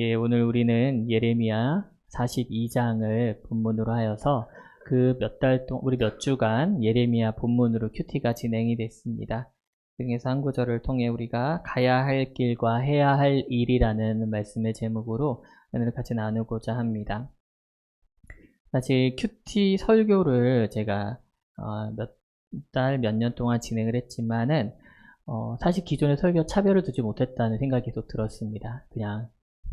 예, 오늘 우리는 예레미야 42장을 본문으로 하여서 그 몇 달 동안, 우리 몇 주간 예레미야 본문으로 큐티가 진행이 됐습니다. 등에서 한 구절을 통해 우리가 가야 할 길과 해야 할 일이라는 말씀의 제목으로 오늘 같이 나누고자 합니다. 사실 큐티 설교를 제가 어, 몇 달, 몇 년 동안 진행을 했지만은 어, 사실 기존의 설교 차별을 두지 못했다는 생각이 계속 들었습니다. 그냥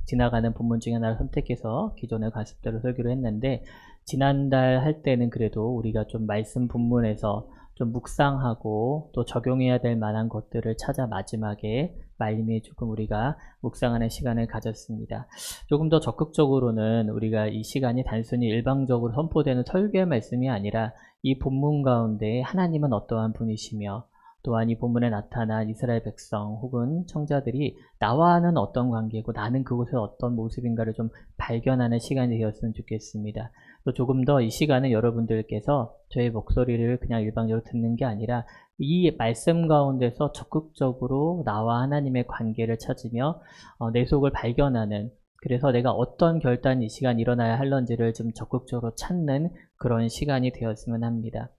지나가는 본문 중에 하나를 선택해서 기존의 관습대로 설교를 했는데 지난달 할 때는 그래도 우리가 좀 말씀 본문에서 좀 묵상하고 또 적용해야 될 만한 것들을 찾아 마지막에 말림이 조금 우리가 묵상하는 시간을 가졌습니다. 조금 더 적극적으로는 우리가 이 시간이 단순히 일방적으로 선포되는 설교의 말씀이 아니라 이 본문 가운데 하나님은 어떠한 분이시며 또한 이 본문에 나타난 이스라엘 백성 혹은 청자들이 나와는 어떤 관계고 나는 그곳에 어떤 모습인가를 좀 발견하는 시간이 되었으면 좋겠습니다. 또 조금 더 이 시간은 여러분들께서 저의 목소리를 그냥 일방적으로 듣는 게 아니라 이 말씀 가운데서 적극적으로 나와 하나님의 관계를 찾으며 어, 내 속을 발견하는 그래서 내가 어떤 결단이 이 시간 일어나야 할런지를 좀 적극적으로 찾는 그런 시간이 되었으면 합니다.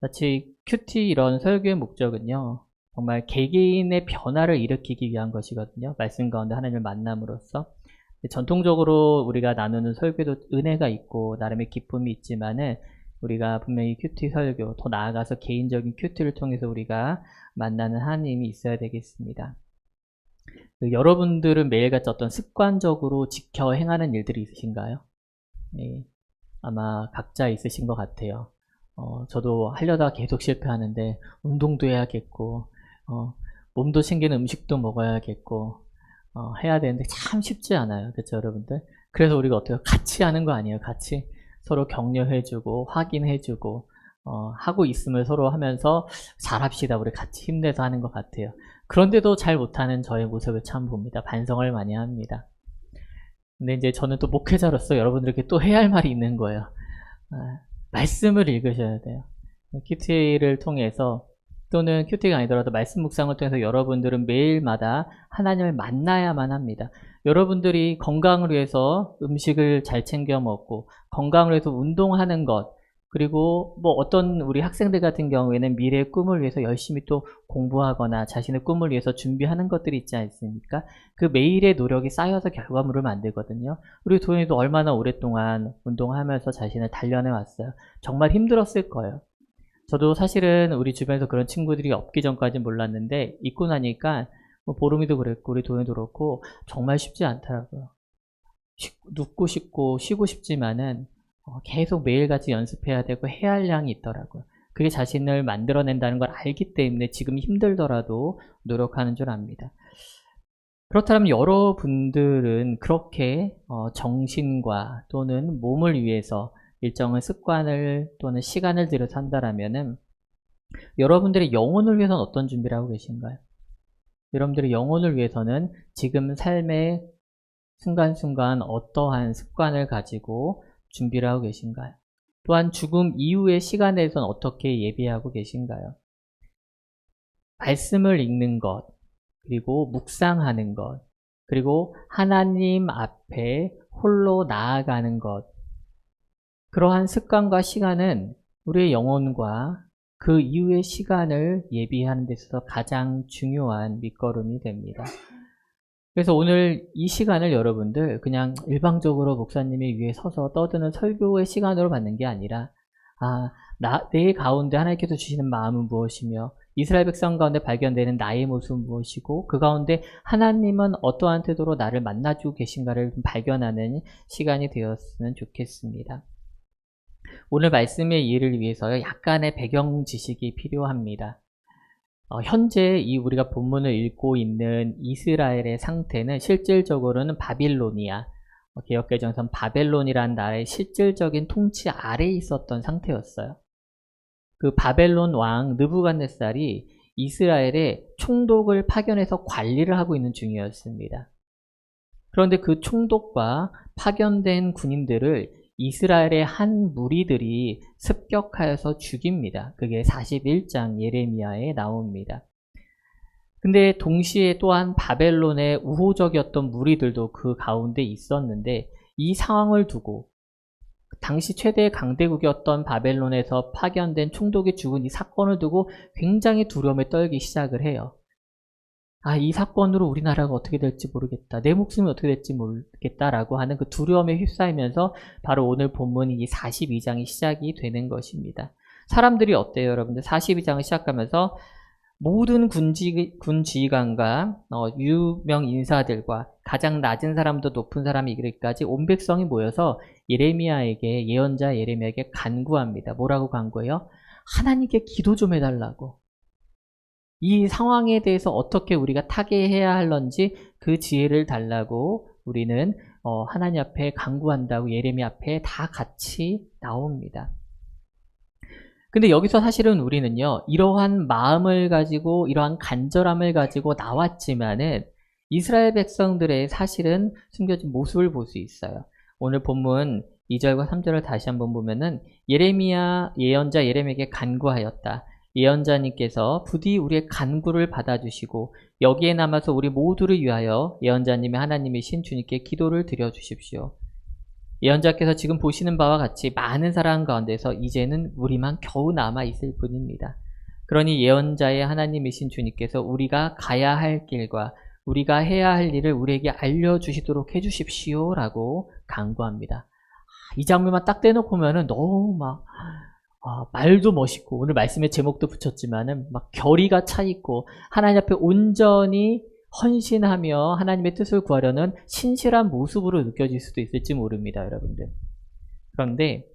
마치 큐티 이런 설교의 목적은요. 정말 개개인의 변화를 일으키기 위한 것이거든요. 말씀 가운데 하나님을 만남으로써. 전통적으로 우리가 나누는 설교도 은혜가 있고 나름의 기쁨이 있지만은 우리가 분명히 큐티 설교, 더 나아가서 개인적인 큐티를 통해서 우리가 만나는 하나님이 있어야 되겠습니다. 그 여러분들은 매일같이 어떤 습관적으로 지켜 행하는 일들이 있으신가요? 네, 아마 각자 있으신 것 같아요. 어, 저도 하려다 계속 실패하는데 운동도 해야겠고 어, 몸도 챙기는 음식도 먹어야겠고 어, 해야 되는데 참 쉽지 않아요. 그렇죠 여러분들? 그래서 우리가 어때요? 같이 하는 거 아니에요. 같이 서로 격려해주고 확인해주고 어, 하고 있음을 서로 하면서 잘합시다. 우리 같이 힘내서 하는 것 같아요. 그런데도 잘 못하는 저의 모습을 참 봅니다. 반성을 많이 합니다. 근데 이제 저는 또 목회자로서 여러분들께 또 해야 할 말이 있는 거예요. 아, 말씀을 읽으셔야 돼요. 큐티를 통해서 또는 큐티가 아니더라도 말씀 묵상을 통해서 여러분들은 매일마다 하나님을 만나야만 합니다. 여러분들이 건강을 위해서 음식을 잘 챙겨 먹고 건강을 위해서 운동하는 것 그리고 뭐 어떤 우리 학생들 같은 경우에는 미래의 꿈을 위해서 열심히 또 공부하거나 자신의 꿈을 위해서 준비하는 것들이 있지 않습니까? 그 매일의 노력이 쌓여서 결과물을 만들거든요. 우리 도현이도 얼마나 오랫동안 운동하면서 자신을 단련해 왔어요. 정말 힘들었을 거예요. 저도 사실은 우리 주변에서 그런 친구들이 없기 전까지 몰랐는데 있고 나니까 뭐 보름이도 그랬고 우리 도현이도 그렇고 정말 쉽지 않더라고요. 눕고 싶고 쉬고 싶지만은 어, 계속 매일같이 연습해야 되고 해야 할 양이 있더라고요. 그게 자신을 만들어낸다는 걸 알기 때문에 지금 힘들더라도 노력하는 줄 압니다. 그렇다면 여러분들은 그렇게 어, 정신과 또는 몸을 위해서 일정한 습관을 또는 시간을 들여 산다라면은 여러분들의 영혼을 위해서는 어떤 준비를 하고 계신가요? 여러분들의 영혼을 위해서는 지금 삶의 순간순간 어떠한 습관을 가지고 준비를 하고 계신가요? 또한 죽음 이후의 시간에선 어떻게 예비하고 계신가요? 말씀을 읽는 것, 그리고 묵상하는 것, 그리고 하나님 앞에 홀로 나아가는 것, 그러한 습관과 시간은 우리의 영혼과 그 이후의 시간을 예비하는 데 있어서 가장 중요한 밑거름이 됩니다. 그래서 오늘 이 시간을 여러분들 그냥 일방적으로 목사님이 위에 서서 떠드는 설교의 시간으로 받는 게 아니라 아, 나, 내 가운데 하나님께서 주시는 마음은 무엇이며 이스라엘 백성 가운데 발견되는 나의 모습은 무엇이고 그 가운데 하나님은 어떠한 태도로 나를 만나주고 계신가를 발견하는 시간이 되었으면 좋겠습니다. 오늘 말씀의 이해를 위해서 약간의 배경 지식이 필요합니다. 어, 현재 이 우리가 본문을 읽고 있는 이스라엘의 상태는 실질적으로는 바빌로니아, 어, 개혁개정선 바벨론이라는 나라의 실질적인 통치 아래에 있었던 상태였어요. 그 바벨론 왕 느부갓네살이 이스라엘에 총독을 파견해서 관리를 하고 있는 중이었습니다. 그런데 그 총독과 파견된 군인들을 이스라엘의 한 무리들이 습격하여서 죽입니다. 그게 41장 예레미야에 나옵니다. 근데 동시에 또한 바벨론의 우호적이었던 무리들도 그 가운데 있었는데 이 상황을 두고 당시 최대 강대국이었던 바벨론에서 파견된 총독이 죽은 이 사건을 두고 굉장히 두려움에 떨기 시작을 해요. 아, 이 사건으로 우리나라가 어떻게 될지 모르겠다. 내 목숨이 어떻게 될지 모르겠다라고 하는 그 두려움에 휩싸이면서 바로 오늘 본문 이 42장이 시작이 되는 것입니다. 사람들이 어때요, 여러분들? 42장을 시작하면서 모든 군지, 군 지휘관과 어, 유명 인사들과 가장 낮은 사람도 높은 사람이 이르기까지 온 백성이 모여서 예레미야에게 예언자 예레미야에게 간구합니다. 뭐라고 간구해요? 하나님께 기도 좀 해달라고. 이 상황에 대해서 어떻게 우리가 타개해야 할런지 그 지혜를 달라고 우리는 어, 하나님 앞에 간구한다고 예레미야 앞에 다 같이 나옵니다. 근데 여기서 사실은 우리는요, 이러한 마음을 가지고, 이러한 간절함을 가지고 나왔지만은, 이스라엘 백성들의 사실은 숨겨진 모습을 볼 수 있어요. 오늘 본문 2절과 3절을 다시 한번 보면은, 예레미야, 예언자 예레미야에게 간구하였다. 예언자님께서 부디 우리의 간구를 받아주시고, 여기에 남아서 우리 모두를 위하여 예언자님의 하나님이신 주님께 기도를 드려주십시오. 예언자께서 지금 보시는 바와 같이 많은 사람 가운데서 이제는 우리만 겨우 남아 있을 뿐입니다. 그러니 예언자의 하나님이신 주님께서 우리가 가야 할 길과 우리가 해야 할 일을 우리에게 알려주시도록 해주십시오. 라고 강구합니다. 이 장면만 딱 떼놓고 보면은 너무 막, 아, 말도 멋있고, 오늘 말씀의 제목도 붙였지만은 막 결의가 차 있고, 하나님 앞에 온전히 헌신하며 하나님의 뜻을 구하려는 신실한 모습으로 느껴질 수도 있을지 모릅니다, 여러분들. 그런데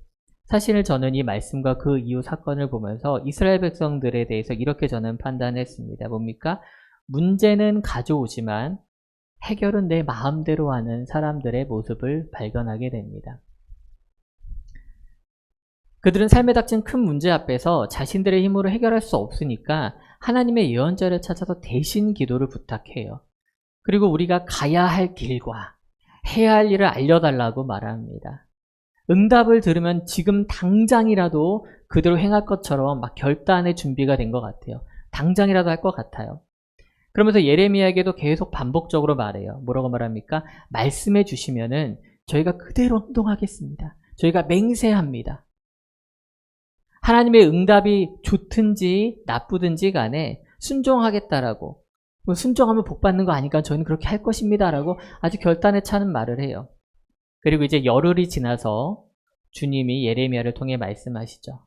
사실 저는 이 말씀과 그 이후 사건을 보면서 이스라엘 백성들에 대해서 이렇게 저는 판단했습니다. 뭡니까? 문제는 가져오지만 해결은 내 마음대로 하는 사람들의 모습을 발견하게 됩니다. 그들은 삶에 닥친 큰 문제 앞에서 자신들의 힘으로 해결할 수 없으니까 하나님의 예언자를 찾아서 대신 기도를 부탁해요. 그리고 우리가 가야 할 길과 해야 할 일을 알려달라고 말합니다. 응답을 들으면 지금 당장이라도 그대로 행할 것처럼 막 결단의 준비가 된 것 같아요. 당장이라도 할 것 같아요. 그러면서 예레미야에게도 계속 반복적으로 말해요. 뭐라고 말합니까? 말씀해 주시면은 저희가 그대로 행동하겠습니다. 저희가 맹세합니다. 하나님의 응답이 좋든지 나쁘든지 간에 순종하겠다라고 뭐 순종하면 복 받는 거 아니까 저희는 그렇게 할 것입니다라고 아주 결단에 차는 말을 해요. 그리고 이제 열흘이 지나서 주님이 예레미야를 통해 말씀하시죠.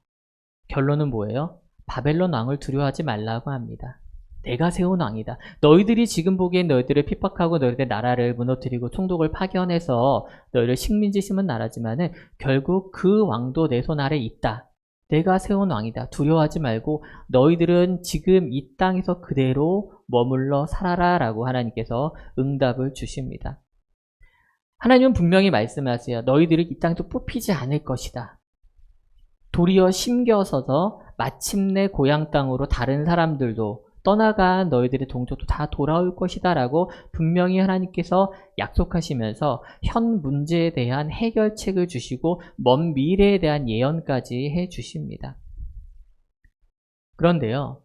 결론은 뭐예요? 바벨론 왕을 두려워하지 말라고 합니다. 내가 세운 왕이다. 너희들이 지금 보기엔 너희들을 핍박하고 너희들의 나라를 무너뜨리고 총독을 파견해서 너희를 식민지 심은 나라지만은 결국 그 왕도 내 손 아래 있다. 내가 세운 왕이다. 두려워하지 말고 너희들은 지금 이 땅에서 그대로 머물러 살아라 라고 하나님께서 응답을 주십니다. 하나님은 분명히 말씀하세요. 너희들이 이 땅에서 뽑히지 않을 것이다. 도리어 심겨서서 마침내 고향 땅으로 다른 사람들도 떠나간 너희들의 동족도 다 돌아올 것이다 라고 분명히 하나님께서 약속하시면서 현 문제에 대한 해결책을 주시고 먼 미래에 대한 예언까지 해 주십니다. 그런데요.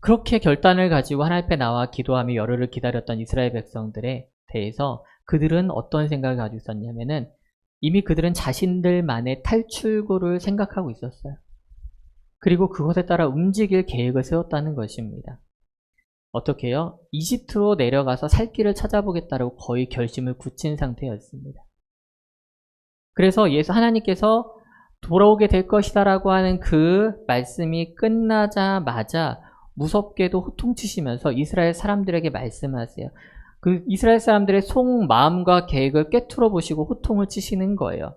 그렇게 결단을 가지고 하나님 앞에 나와 기도하며 열흘을 기다렸던 이스라엘 백성들에 대해서 그들은 어떤 생각을 가지고 있었냐면은 이미 그들은 자신들만의 탈출구를 생각하고 있었어요. 그리고 그것에 따라 움직일 계획을 세웠다는 것입니다. 어떻게요? 이집트로 내려가서 살 길을 찾아보겠다고 거의 결심을 굳힌 상태였습니다. 그래서 예수 하나님께서 돌아오게 될 것이다라고 하는 그 말씀이 끝나자마자 무섭게도 호통치시면서 이스라엘 사람들에게 말씀하세요. 그 이스라엘 사람들의 속 마음과 계획을 꿰뚫어 보시고 호통을 치시는 거예요.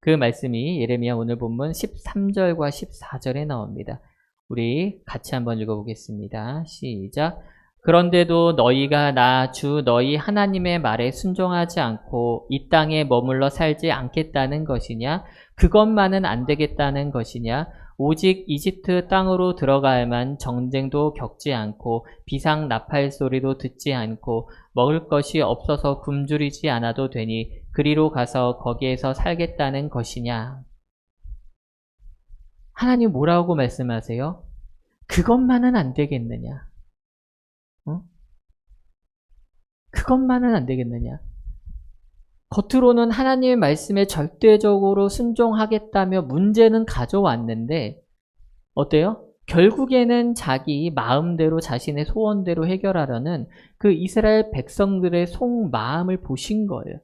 그 말씀이 예레미야 오늘 본문 13절과 14절에 나옵니다. 우리 같이 한번 읽어보겠습니다. 시작. 그런데도 너희가 나 주 너희 하나님의 말에 순종하지 않고 이 땅에 머물러 살지 않겠다는 것이냐? 그것만은 안 되겠다는 것이냐? 오직 이집트 땅으로 들어가야만 정쟁도 겪지 않고 비상 나팔 소리도 듣지 않고 먹을 것이 없어서 굶주리지 않아도 되니 그리로 가서 거기에서 살겠다는 것이냐? 하나님 뭐라고 말씀하세요? 그것만은 안 되겠느냐? 그것만은 안 되겠느냐? 겉으로는 하나님의 말씀에 절대적으로 순종하겠다며 문제는 가져왔는데, 어때요? 결국에는 자기 마음대로 자신의 소원대로 해결하려는 그 이스라엘 백성들의 속마음을 보신 거예요.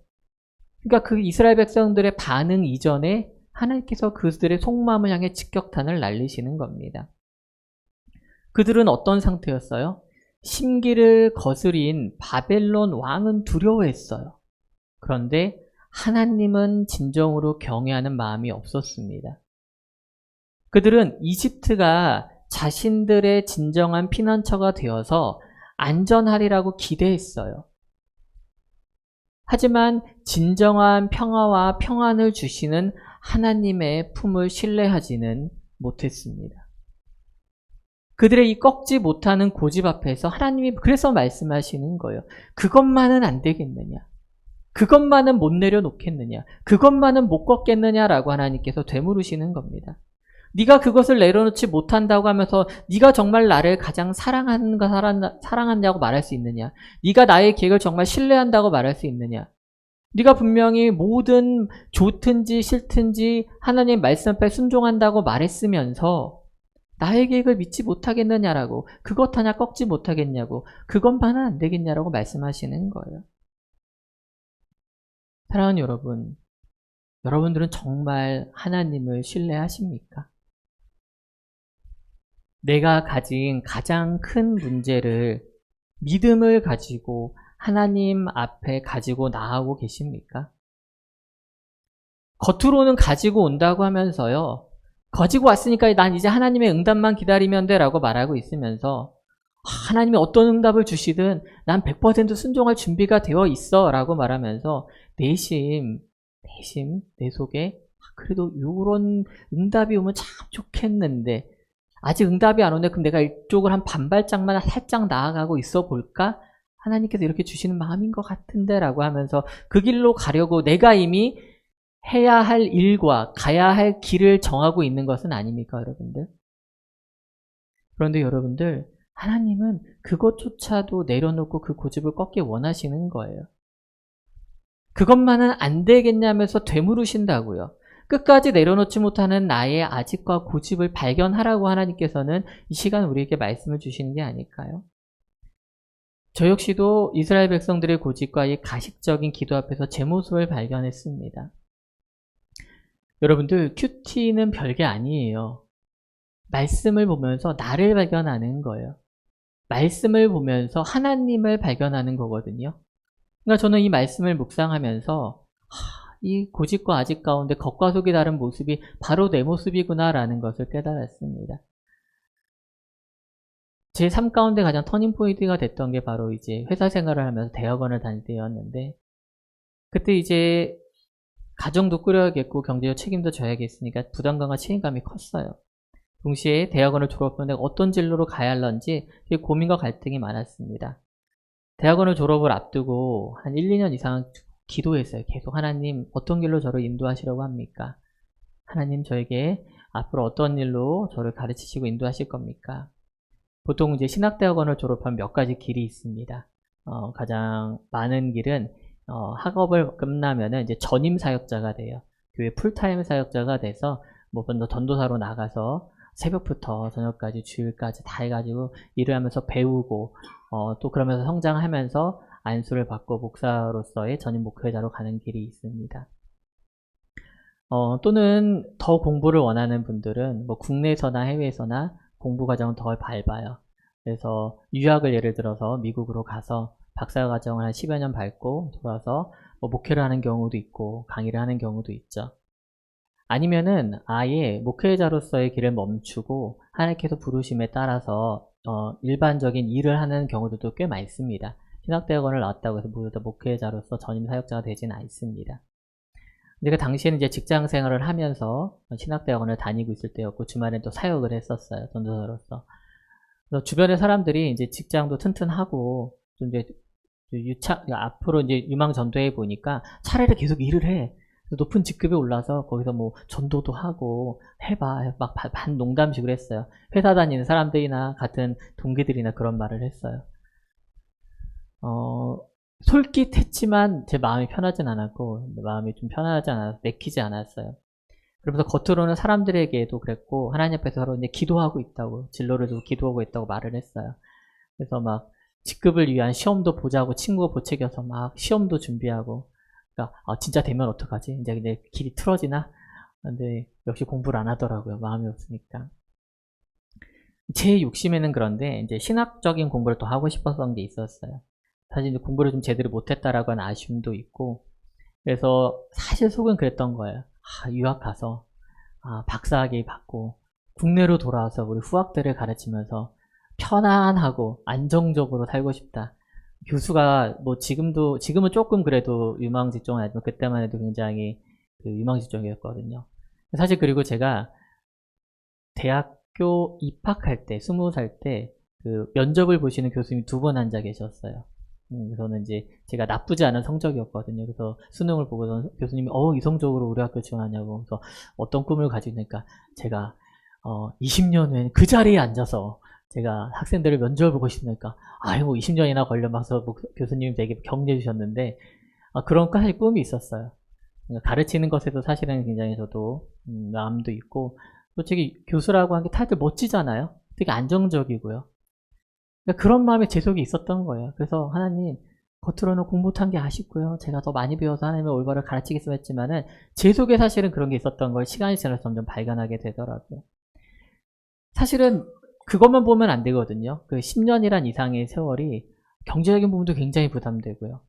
그러니까 그 이스라엘 백성들의 반응 이전에 하나님께서 그들의 속마음을 향해 직격탄을 날리시는 겁니다. 그들은 어떤 상태였어요? 심기를 거스린 바벨론 왕은 두려워했어요. 그런데 하나님은 진정으로 경외하는 마음이 없었습니다. 그들은 이집트가 자신들의 진정한 피난처가 되어서 안전하리라고 기대했어요. 하지만 진정한 평화와 평안을 주시는 하나님의 품을 신뢰하지는 못했습니다. 그들의 이 꺾지 못하는 고집 앞에서 하나님이 그래서 말씀하시는 거예요. 그것만은 안 되겠느냐? 그것만은 못 내려놓겠느냐? 그것만은 못 꺾겠느냐라고 하나님께서 되물으시는 겁니다. 네가 그것을 내려놓지 못한다고 하면서 네가 정말 나를 가장 사랑하는가 사랑한다고 말할 수 있느냐? 네가 나의 계획을 정말 신뢰한다고 말할 수 있느냐? 네가 분명히 모든 좋든지 싫든지 하나님 말씀 앞에 순종한다고 말했으면서 나의 계획을 믿지 못하겠느냐라고 그것 하나 꺾지 못하겠냐고 그것만은 안 되겠냐라고 말씀하시는 거예요. 사랑하는 여러분, 여러분들은 정말 하나님을 신뢰하십니까? 내가 가진 가장 큰 문제를 믿음을 가지고 하나님 앞에 가지고 나아오고 계십니까? 겉으로는 가지고 온다고 하면서요. 가지고 왔으니까 난 이제 하나님의 응답만 기다리면 돼 라고 말하고 있으면서 하나님이 어떤 응답을 주시든 난 100% 순종할 준비가 되어 있어 라고 말하면서 내심, 내심, 내 속에 아, 그래도 이런 응답이 오면 참 좋겠는데 아직 응답이 안 오네. 그럼 내가 이쪽을 한 반발짝만 살짝 나아가고 있어 볼까? 하나님께서 이렇게 주시는 마음인 것 같은데 라고 하면서 그 길로 가려고 내가 이미 해야 할 일과 가야 할 길을 정하고 있는 것은 아닙니까, 여러분들? 그런데 여러분들, 하나님은 그것조차도 내려놓고 그 고집을 꺾기 원하시는 거예요. 그것만은 안 되겠냐면서 되물으신다고요. 끝까지 내려놓지 못하는 나의 아직과 고집을 발견하라고 하나님께서는 이 시간 우리에게 말씀을 주시는 게 아닐까요? 저 역시도 이스라엘 백성들의 고집과 이 가식적인 기도 앞에서 제 모습을 발견했습니다. 여러분들, 큐티는 별게 아니에요. 말씀을 보면서 나를 발견하는 거예요. 말씀을 보면서 하나님을 발견하는 거거든요. 그러니까 저는 이 말씀을 묵상하면서 이 고집과 아직 가운데 겉과 속이 다른 모습이 바로 내 모습이구나라는 것을 깨달았습니다. 제 삶 가운데 가장 터닝포인트가 됐던 게 바로 이제 회사 생활을 하면서 대학원을 다닐 때였는데 그때 이제 가정도 꾸려야겠고 경제적 책임도 져야겠으니까 부담감과 책임감이 컸어요. 동시에 대학원을 졸업하면 내가 어떤 진로로 가야 할런지 고민과 갈등이 많았습니다. 대학원을 졸업을 앞두고 한 1, 2년 이상 기도했어요. 계속 하나님 어떤 길로 저를 인도하시려고 합니까? 하나님 저에게 앞으로 어떤 일로 저를 가르치시고 인도하실 겁니까? 보통 이제 신학대학원을 졸업한 몇 가지 길이 있습니다. 어, 가장 많은 길은 어, 학업을 끝나면은 이제 전임 사역자가 돼요. 교회 풀타임 사역자가 돼서 뭐번더 전도사로 나가서 새벽부터 저녁까지 주일까지 다 해가지고 일을 하면서 배우고 어, 또 그러면서 성장하면서 안수를 받고 목사로서의 전임 목회자로 가는 길이 있습니다. 어, 또는 더 공부를 원하는 분들은 뭐 국내에서나 해외에서나 공부 과정은 더 밟아요. 그래서 유학을 예를 들어서 미국으로 가서 박사 과정을 한 10여 년 밟고 돌아서 뭐 목회를 하는 경우도 있고 강의를 하는 경우도 있죠. 아니면은 아예 목회자로서의 길을 멈추고 하나님께서 부르심에 따라서 어, 일반적인 일을 하는 경우들도 꽤 많습니다. 신학대학원을 나왔다고 해서 모두 다 목회자로서 전임 사역자가 되지는 않습니다. 제가 당시에는 이제 직장 생활을 하면서 신학대학원을 다니고 있을 때였고 주말엔 또 사역을 했었어요. 전도사로서. 그래서 주변의 사람들이 이제 직장도 튼튼하고 좀 이제 유차 앞으로 이제 유망 전도해 보니까 차라리 계속 일을 해. 높은 직급에 올라서 거기서 뭐 전도도 하고 해봐 막 반 농담식으로 했어요. 회사 다니는 사람들이나 같은 동기들이나 그런 말을 했어요. 어, 솔깃했지만 제 마음이 편하진 않았고 마음이 좀 편하지 않아서 내키지 않았어요. 그러면서 겉으로는 사람들에게도 그랬고 하나님 앞에서 서로 이제 기도하고 있다고 진로를 두고 기도하고 있다고 말을 했어요. 그래서 막 직급을 위한 시험도 보자고 친구가 보채겨서 막 시험도 준비하고 그러니까 아, 진짜 되면 어떡하지? 이제 이제 길이 틀어지나? 근데 역시 공부를 안 하더라고요. 마음이 없으니까. 제 욕심에는 그런데 이제 신학적인 공부를 또 하고 싶었던 게 있었어요. 사실 공부를 좀 제대로 못했다라고 하는 아쉬움도 있고 그래서 사실 속은 그랬던 거예요. 아, 유학 가서 아, 박사학위 받고 국내로 돌아와서 우리 후학들을 가르치면서 편안하고 안정적으로 살고 싶다. 교수가 뭐 지금도 지금은 조금 그래도 유망직종은 아니지만 그때만 해도 굉장히 그 유망직종이었거든요. 사실 그리고 제가 대학교 입학할 때 스무 살 때 그 면접을 보시는 교수님이 두 번 앉아 계셨어요. 음, 그래서는 이제 제가 나쁘지 않은 성적이었거든요. 그래서 수능을 보고서 교수님이 어 이성적으로 우리 학교 지원하냐고 그래서 어떤 꿈을 가지고 있으니까 제가 어 20년 후에는 그 자리에 앉아서 제가 학생들을 면접을 보고 싶으니까 뭐 20년이나 걸려봐서 뭐 교수님이 되게 격려해 주셨는데 아, 그런 사실 꿈이 있었어요. 그러니까 가르치는 것에도 사실은 굉장히 저도 음, 마음도 있고 솔직히 교수라고 하는 게 다들 멋지잖아요. 되게 안정적이고요. 그러니까 그런 마음이 제 속에 있었던 거예요. 그래서 하나님 겉으로는 공부 못한 게 아쉽고요. 제가 더 많이 배워서 하나님의 올바를 가르치겠으면 했지만은 제 속에 사실은 그런 게 있었던 걸 시간이 지나서 점점 발견하게 되더라고요. 사실은 그것만 보면 안 되거든요. 그 10년이란 이상의 세월이 경제적인 부분도 굉장히 부담되고요.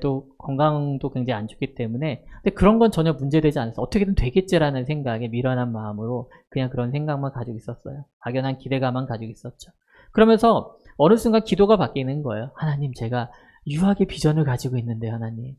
또 건강도 굉장히 안 좋기 때문에 근데 그런 건 전혀 문제되지 않아서 어떻게든 되겠지라는 생각에 미련한 마음으로 그냥 그런 생각만 가지고 있었어요. 막연한 기대감만 가지고 있었죠. 그러면서 어느 순간 기도가 바뀌는 거예요. 하나님 제가 유학의 비전을 가지고 있는데 하나님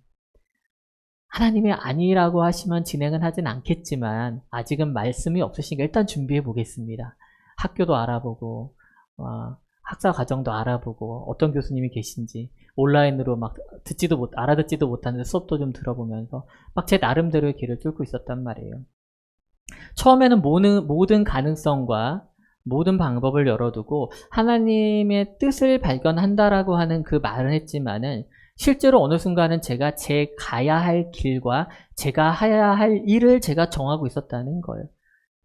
하나님이 아니라고 하시면 진행은 하진 않겠지만 아직은 말씀이 없으시니까 일단 준비해 보겠습니다. 학교도 알아보고 어, 학사 과정도 알아보고 어떤 교수님이 계신지 온라인으로 막 듣지도 못 알아듣지도 못하는데 수업도 좀 들어보면서 막 제 나름대로의 길을 뚫고 있었단 말이에요. 처음에는 모든, 모든 가능성과 모든 방법을 열어두고 하나님의 뜻을 발견한다라고 하는 그 말을 했지만은 실제로 어느 순간은 제가 제 가야 할 길과 제가 해야 할 일을 제가 정하고 있었다는 거예요.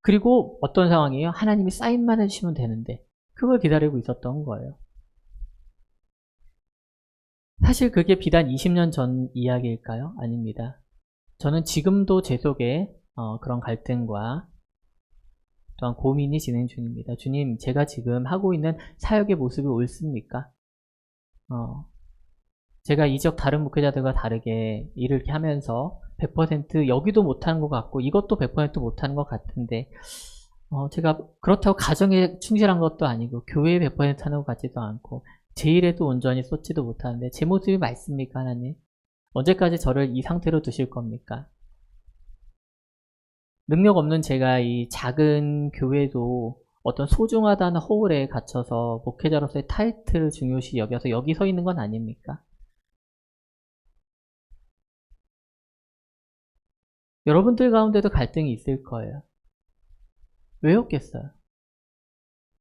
그리고 어떤 상황이에요? 하나님이 사인만 해주시면 되는데 그걸 기다리고 있었던 거예요. 사실 그게 비단 20년 전 이야기일까요? 아닙니다. 저는 지금도 제 속에 어, 그런 갈등과 또한 고민이 진행 중입니다. 주님, 제가 지금 하고 있는 사역의 모습이 옳습니까? 어, 제가 이적 다른 목회자들과 다르게 일을 하면서 100% 여기도 못하는 것 같고 이것도 100% 못하는 것 같은데 어, 제가 그렇다고 가정에 충실한 것도 아니고 교회에 100% 하는 것 같지도 않고 제 일에도 온전히 쏟지도 못하는데 제 모습이 맞습니까 하나님? 언제까지 저를 이 상태로 두실 겁니까? 능력 없는 제가 이 작은 교회도 어떤 소중하다는 허울에 갇혀서 목회자로서의 타이틀을 중요시 여겨서 여기 서 있는 건 아닙니까? 여러분들 가운데도 갈등이 있을 거예요. 왜 없겠어요?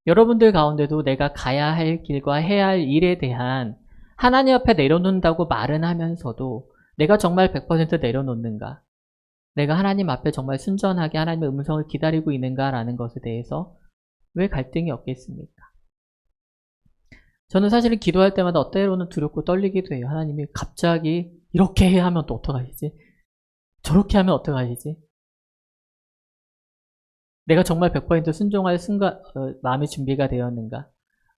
여러분들 가운데도 내가 가야 할 길과 해야 할 일에 대한 하나님 앞에 내려놓는다고 말은 하면서도 내가 정말 100% 내려놓는가? 내가 하나님 앞에 정말 순전하게 하나님의 음성을 기다리고 있는가라는 것에 대해서 왜 갈등이 없겠습니까? 저는 사실은 기도할 때마다 어때로는 두렵고 떨리기도 해요. 하나님이 갑자기 이렇게 해 하면 또 어떡하시지? 저렇게 하면 어떡하시지? 내가 정말 100% 순종할 순간 어, 마음의 준비가 되었는가?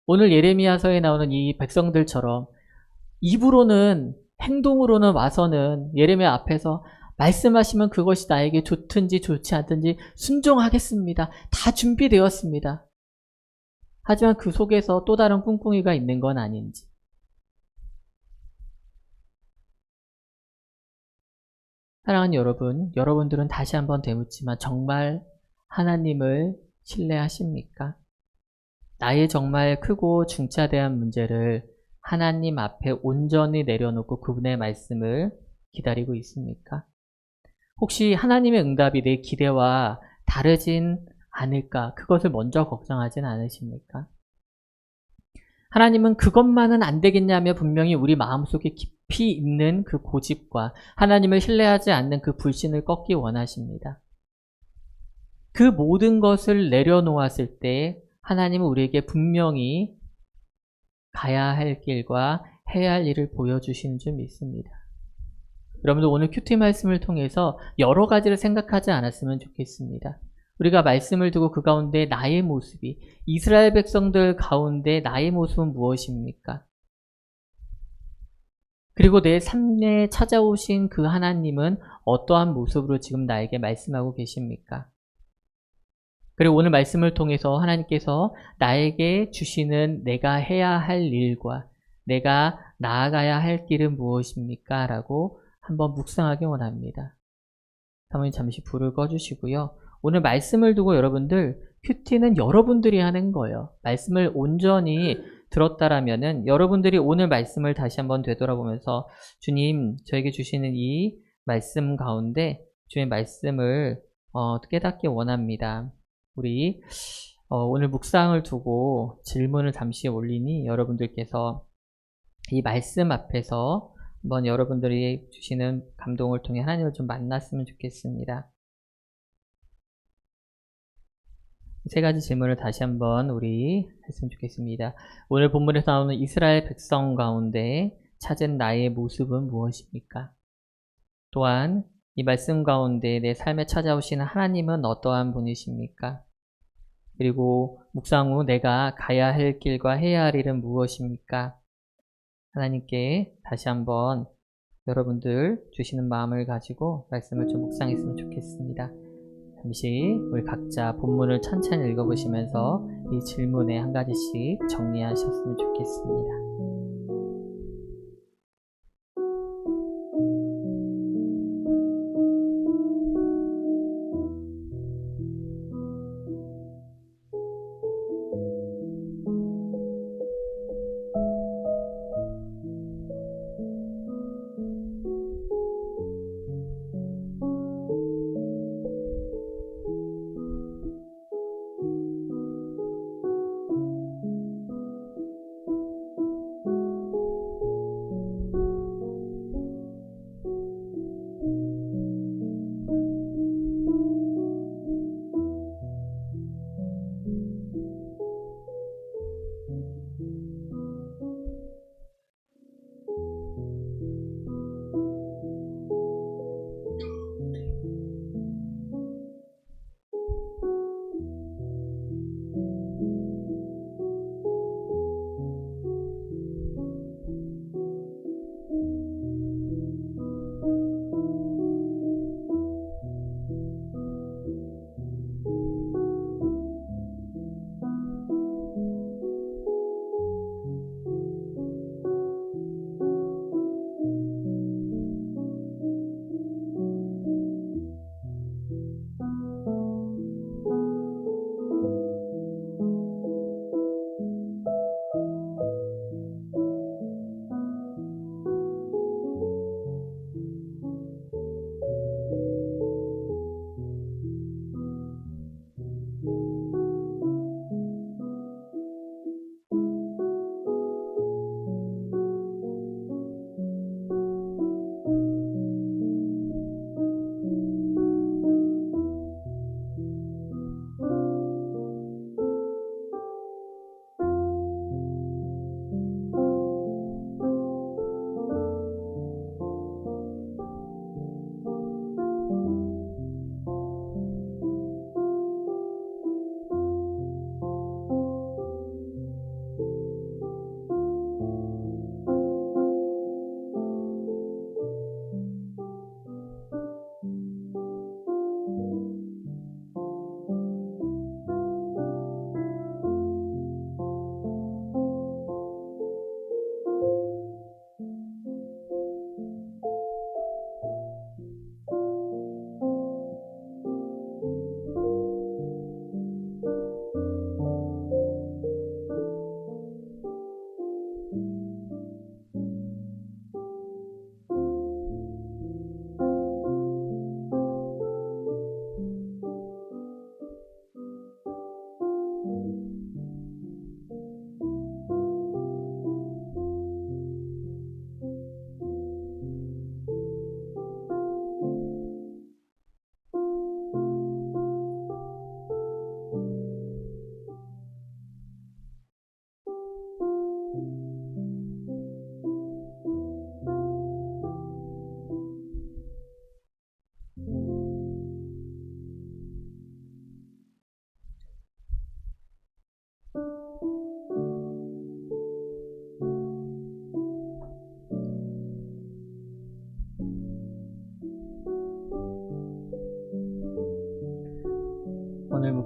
오늘 예레미야서에 나오는 이 백성들처럼 입으로는 행동으로는 와서는 예레미야 앞에서 말씀하시면 그것이 나에게 좋든지 좋지 않든지 순종하겠습니다. 다 준비되었습니다. 하지만 그 속에서 또 다른 꿍꿍이가 있는 건 아닌지. 사랑하는 여러분, 여러분들은 다시 한번 되묻지만 정말 하나님을 신뢰하십니까? 나의 정말 크고 중차대한 문제를 하나님 앞에 온전히 내려놓고 그분의 말씀을 기다리고 있습니까? 혹시 하나님의 응답이 내 기대와 다르진 않을까? 그것을 먼저 걱정하진 않으십니까? 하나님은 그것만은 안 되겠냐며 분명히 우리 마음속에 깊이 있는 그 고집과 하나님을 신뢰하지 않는 그 불신을 꺾기 원하십니다. 그 모든 것을 내려놓았을 때 하나님은 우리에게 분명히 가야 할 길과 해야 할 일을 보여주시는 줄 믿습니다. 여러분들 오늘 큐티 말씀을 통해서 여러 가지를 생각하지 않았으면 좋겠습니다. 우리가 말씀을 두고 그 가운데 나의 모습이 이스라엘 백성들 가운데 나의 모습은 무엇입니까? 그리고 내 삶에 찾아오신 그 하나님은 어떠한 모습으로 지금 나에게 말씀하고 계십니까? 그리고 오늘 말씀을 통해서 하나님께서 나에게 주시는 내가 해야 할 일과 내가 나아가야 할 길은 무엇입니까? 라고 한번 묵상하기 원합니다. 사모님 잠시 불을 꺼주시고요. 오늘 말씀을 두고 여러분들 큐티는 여러분들이 하는 거예요. 말씀을 온전히 들었다라면은 여러분들이 오늘 말씀을 다시 한번 되돌아보면서 주님 저에게 주시는 이 말씀 가운데 주의 말씀을 어, 깨닫기 원합니다. 우리 어, 오늘 묵상을 두고 질문을 잠시 올리니 여러분들께서 이 말씀 앞에서 한번 여러분들이 주시는 감동을 통해 하나님을 좀 만났으면 좋겠습니다. 세 가지 질문을 다시 한번 우리 했으면 좋겠습니다. 오늘 본문에서 나오는 이스라엘 백성 가운데 찾은 나의 모습은 무엇입니까? 또한 이 말씀 가운데 내 삶에 찾아오시는 하나님은 어떠한 분이십니까? 그리고 묵상 후 내가 가야 할 길과 해야 할 일은 무엇입니까? 하나님께 다시 한번 여러분들 주시는 마음을 가지고 말씀을 좀 묵상했으면 좋겠습니다. 잠시 우리 각자 본문을 천천히 읽어보시면서 이 질문에 한 가지씩 정리하셨으면 좋겠습니다.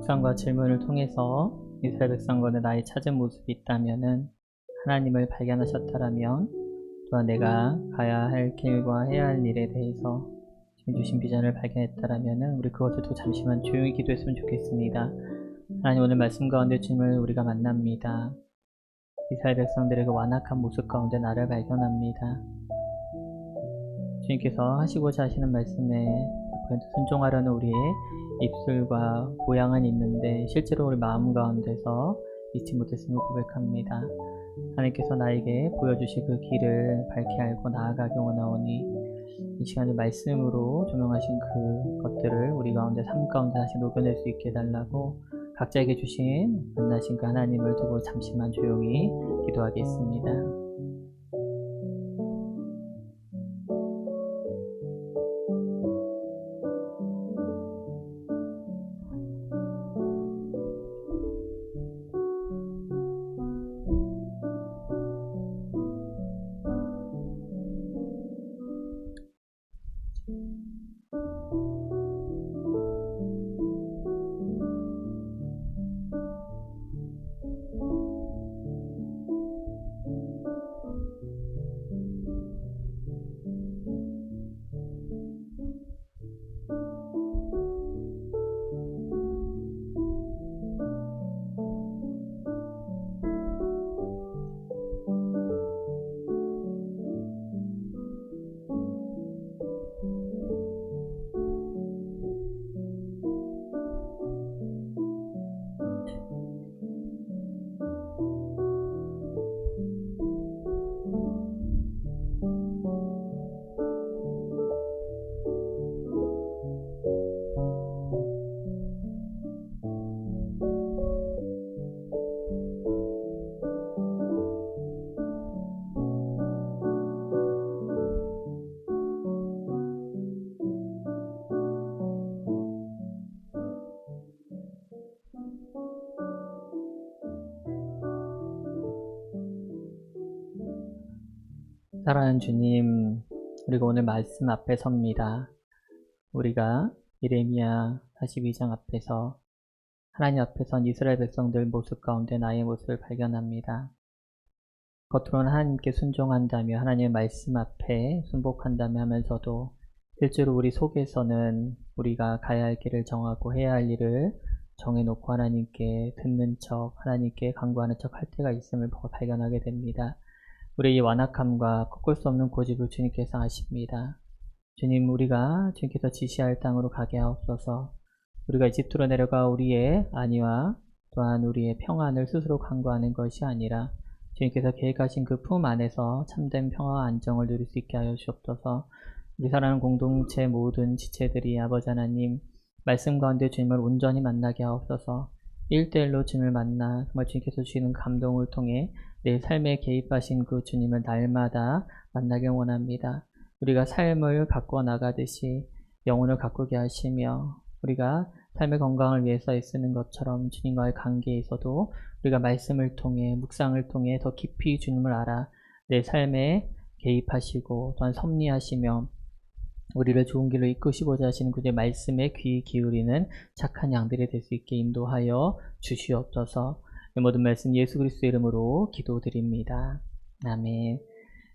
묵상과 질문을 통해서 이스라엘 백성과는 나의 찾은 모습이 있다면은 하나님을 발견하셨다라면 또한 내가 가야 할 길과 해야 할 일에 대해서 주신 비전을 발견했다라면은 우리 그것을 또 잠시만 조용히 기도했으면 좋겠습니다. 하나님 오늘 말씀 가운데 주님을 우리가 만납니다. 이스라엘 백성들의 그 완악한 모습 가운데 나를 발견합니다. 주님께서 하시고자 하시는 말씀에 순종하려는 우리의 입술과 모양은 있는데 실제로 우리 마음 가운데서 잊지 못했음을 고백합니다. 하나님께서 나에게 보여주실 그 길을 밝게 알고 나아가기 원하오니 이 시간에 말씀으로 조명하신 그 것들을 우리 가운데 삶 가운데 다시 녹여낼 수 있게 해달라고 각자에게 주신 만나신 그 하나님을 두고 잠시만 조용히 기도하겠습니다. 사랑하는 주님, 우리가 오늘 말씀 앞에 섭니다. 우리가 이레미야 42장 앞에서 하나님 앞에 선 이스라엘 백성들 모습 가운데 나의 모습을 발견합니다. 겉으로는 하나님께 순종한다며 하나님의 말씀 앞에 순복한다며 하면서도 실제로 우리 속에서는 우리가 가야 할 길을 정하고 해야 할 일을 정해놓고 하나님께 듣는 척, 하나님께 강구하는 척 할 때가 있음을 발견하게 됩니다. 우리의 완악함과 꺾을 수 없는 고집을 주님께서 하십니다. 주님, 우리가 주님께서 지시할 땅으로 가게 하옵소서. 우리가 이집트로 내려가 우리의 안위와 또한 우리의 평안을 스스로 강구하는 것이 아니라 주님께서 계획하신 그 품 안에서 참된 평화와 안정을 누릴 수 있게 하여 주옵소서. 우리 사랑하는 공동체 모든 지체들이 아버지 하나님 말씀 가운데 주님을 온전히 만나게 하옵소서. 1대1로 주님을 만나 정말 주님께서 주시는 감동을 통해 내 삶에 개입하신 그 주님을 날마다 만나길 원합니다. 우리가 삶을 가꿔 나가듯이 영혼을 가꾸게 하시며 우리가 삶의 건강을 위해서 애쓰는 것처럼 주님과의 관계에 있어도 우리가 말씀을 통해 묵상을 통해 더 깊이 주님을 알아 내 삶에 개입하시고 또한 섭리하시며 우리를 좋은 길로 이끄시고자 하시는 그의 말씀에 귀 기울이는 착한 양들이 될 수 있게 인도하여 주시옵소서. 이 모든 말씀 예수 그리스도 이름으로 기도드립니다. 아멘.